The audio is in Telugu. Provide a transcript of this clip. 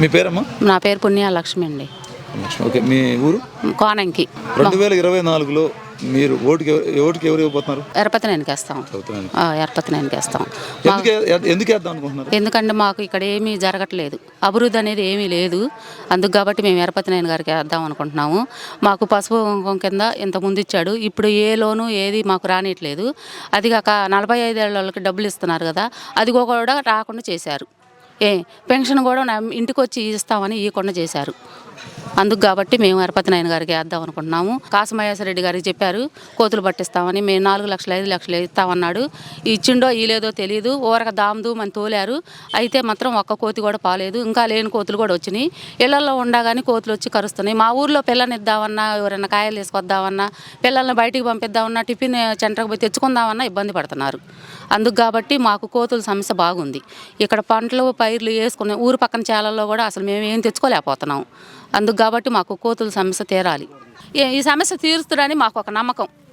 మీ పేరమ్మా? నా పేరు పుణ్య లక్ష్మి అండి. ఓకే మీ ఊరు? కోనంకి. రెండు వేల ఇరవై నాలుగులో మీరు ఓటుకి ఓటుకి ఎవరు ఇవ్వబోతున్నారు? ఎరపతి నేను వేస్తాం. చదువుతున్నాను ఎరపతి నేను వేస్తాం. ఎందుకు వేద్దాం అనుకుంటున్నారు? ఎందుకంటే మాకు ఇక్కడ ఏమీ జరగట్లేదు. అభివృద్ధి అనేది ఏమీ లేదు. అందుకు కాబట్టి మేము ఎరపతి నేను గారికి వేద్దాం అనుకుంటున్నాము. మాకు పసుపు కుంకుమ కింద ఇంత ముందు ఇచ్చాడు. ఇప్పుడు ఏ లోను ఏది మాకు రానియట్లేదు. అది కాక నలభై ఐదేళ్ళ వాళ్ళకి డబ్బులు ఇస్తున్నారు కదా అది కూడా రాకుండా చేశారు. ఏ పెన్షన్ కూడా నా ఇంటికి వచ్చి ఇస్తామని ఇవ్వకుండా చేశారు. అందుకు కాబట్టి మేము అరపతి నాయన గారికి వేద్దాం అనుకుంటున్నాము. కాసమయాసరెడ్డి గారికి చెప్పారు కోతులు పట్టిస్తామని మేము నాలుగు లక్షలు ఐదు లక్షలు ఇస్తామన్నాడు ఇచ్చిండో ఇలేదో తెలియదు ఊరక దామ్దు అని తోలారు. అయితే మాత్రం ఒక్క కోతి కూడా పాలేదు ఇంకా లేని కోతులు కూడా వచ్చినాయి. ఇళ్ళలో ఉండగానే కోతులు వచ్చి కరుస్తున్నాయి. మా ఊర్లో పిల్లల్ని ఇద్దామన్నా ఎవరైనా కాయలు తీసుకొద్దామన్నా పిల్లల్ని బయటికి పంపిద్దామన్నా టిఫిన్ సెంటర్కి పోయి తెచ్చుకుందామన్నా ఇబ్బంది పడుతున్నారు. అందుకు కాబట్టి మాకు కోతుల సమస్య బాగుంది. ఇక్కడ పంటలు పైర్లు వేసుకునే ఊరు పక్కన చేలల్లో కూడా అసలు మేము ఏం తెచ్చుకోలేకపోతున్నాం. అందుకు కాబట్టి మాకు కోతుల సమస్య తీరాలి. ఈ- ఈ సమస్య తీరుస్తుందని మాకు ఒక నమ్మకం.